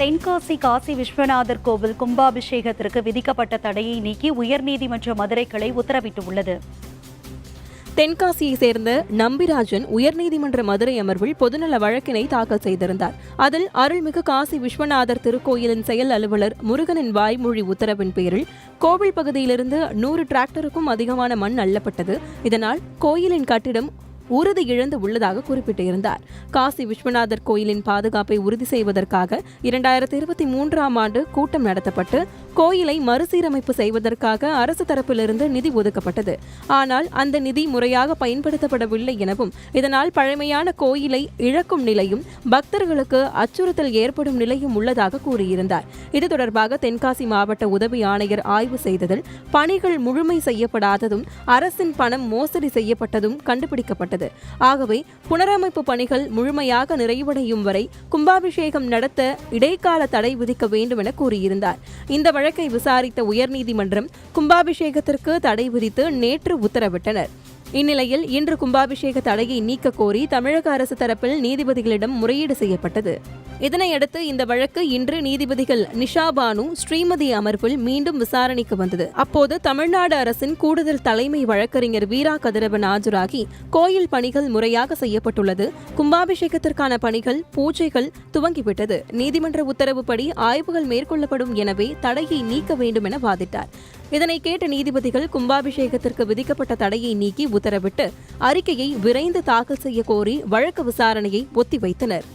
தென்காசி காசி விஸ்வநாதர் கோவில் கும்பாபிஷேகத்திற்கு விதிக்கப்பட்ட தடையை நீக்கி உயர்நீதிமன்ற மதுரை கிளை உத்தரவிட்டுள்ளது. தென்காசியை சேர்ந்த நம்பிராஜன் உயர்நீதிமன்ற மதுரை அமர்வில் பொதுநல வழக்கினை தாக்கல் செய்திருந்தார். அதில் அருள்மிகு காசி விஸ்வநாதர் திருக்கோயிலின் செயல் அலுவலர் முருகனின் வாய்மொழி உத்தரவின் பேரில் கோவில் பகுதியிலிருந்து நூறு டிராக்டருக்கும் அதிகமான மண் அள்ளப்பட்டது. இதனால் கோயிலின் கட்டிடம் உறுதி இழந்து உள்ளதாக குறிப்பிட்டிருந்தார். காசி விஸ்வநாதர் கோயிலின் பாதுகாப்பை உறுதி செய்வதற்காக இரண்டாயிரத்தி இருபத்தி மூன்றாம் ஆண்டு கூட்டம் நடத்தப்பட்டு கோயிலை மறுசீரமைப்பு செய்வதற்காக அரசு தரப்பிலிருந்து நிதி ஒதுக்கப்பட்டது. ஆனால் அந்த நிதி முறையாக பயன்படுத்தப்படவில்லை எனவும் இதனால் பழமையான கோயிலை இழக்கும் நிலையும் பக்தர்களுக்கு அச்சுறுத்தல் ஏற்படும் நிலையும் உள்ளதாக கூறியிருந்தார். இது தொடர்பாக தென்காசி மாவட்ட உதவி ஆணையர் ஆய்வு செய்ததில் பணிகள் முழுமை செய்யப்படாததும் அரசின் பணம் மோசடி செய்யப்பட்டதும் கண்டுபிடிக்கப்பட்டது. ஆகவே புனரமைப்பு பணிகள் முழுமையாக நிறைவடையும் வரை கும்பாபிஷேகம் நடத்த இடைக்கால தடை விதிக்க வேண்டும் என கூறியிருந்தார். இந்த வழக்கை விசாரித்த உயர்நீதிமன்றம் கும்பாபிஷேகத்திற்கு தடை விதித்து நேற்று உத்தரவிட்டனர். இந்நிலையில் இன்று கும்பாபிஷேக தடையை நீக்க கோரி தமிழக அரசு தரப்பில் நீதிபதிகளிடம் முறையீடு செய்யப்பட்டது. இதனையடுத்து இந்த வழக்கு இன்று நீதிபதிகள் நிஷா பானு ஸ்ரீமதி அமர்வில் மீண்டும் விசாரணைக்கு வந்தது. அப்போது தமிழ்நாடு அரசின் கூடுதல் தலைமை வழக்கறிஞர் வீரா கதிரவன் ஆஜராகி கோயில் பணிகள் முறையாக செய்யப்பட்டுள்ளது. கும்பாபிஷேகத்திற்கான பணிகள் பூஜைகள் துவங்கிவிட்டது. நீதிமன்ற உத்தரவுப்படி ஆய்வுகள் மேற்கொள்ளப்படும் எனவே தடையை நீக்க வேண்டும் என வாதிட்டார். இதனை கேட்ட நீதிபதிகள் கும்பாபிஷேகத்திற்கு விதிக்கப்பட்ட தடையை நீக்கி உத்தரவிட்டு அறிக்கையை விரைந்து தாக்கல் செய்ய கோரி வழக்கு விசாரணையை ஒத்திவைத்தனர்.